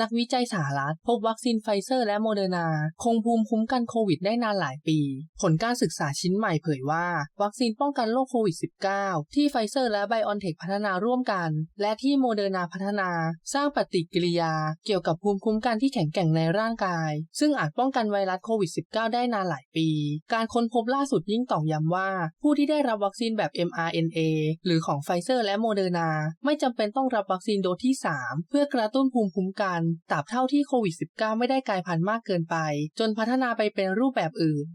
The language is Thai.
นักวิจัยสหรัฐพบวัคซีนไฟเซอร์และโมเดอร์นา คงภูมิคุ้มกันโควิดได้นานหลายปี ผลการศึกษาชิ้นใหม่เผยว่า วัคซีนป้องกันโรคโควิด -19 ที่ไฟเซอร์และไบออนเทคพัฒนาร่วมกัน และที่โมเดอร์นาพัฒนา สร้างปฏิกิริยา เกี่ยวกับภูมิคุ้มกันที่แข็งแกร่งในร่างกาย ซึ่งอาจป้องกันไวรัสโควิด -19 ได้นานหลายปี การค้นพบล่าสุดยิ่งตอกย้ำว่า ผู้ที่ได้รับวัคซีนแบบ mRNA หรือของไฟเซอร์และโมเดอร์นาไม่จำเป็นต้องรับวัคซีนโดสที่ 3 เพื่อกระตุ้นภูมิคุ้มกันตราบเท่าที่โควิด -19 ไม่ได้กลายพันธุ์มากเกินไป จนพัฒนาไปเป็นรูปแบบอื่น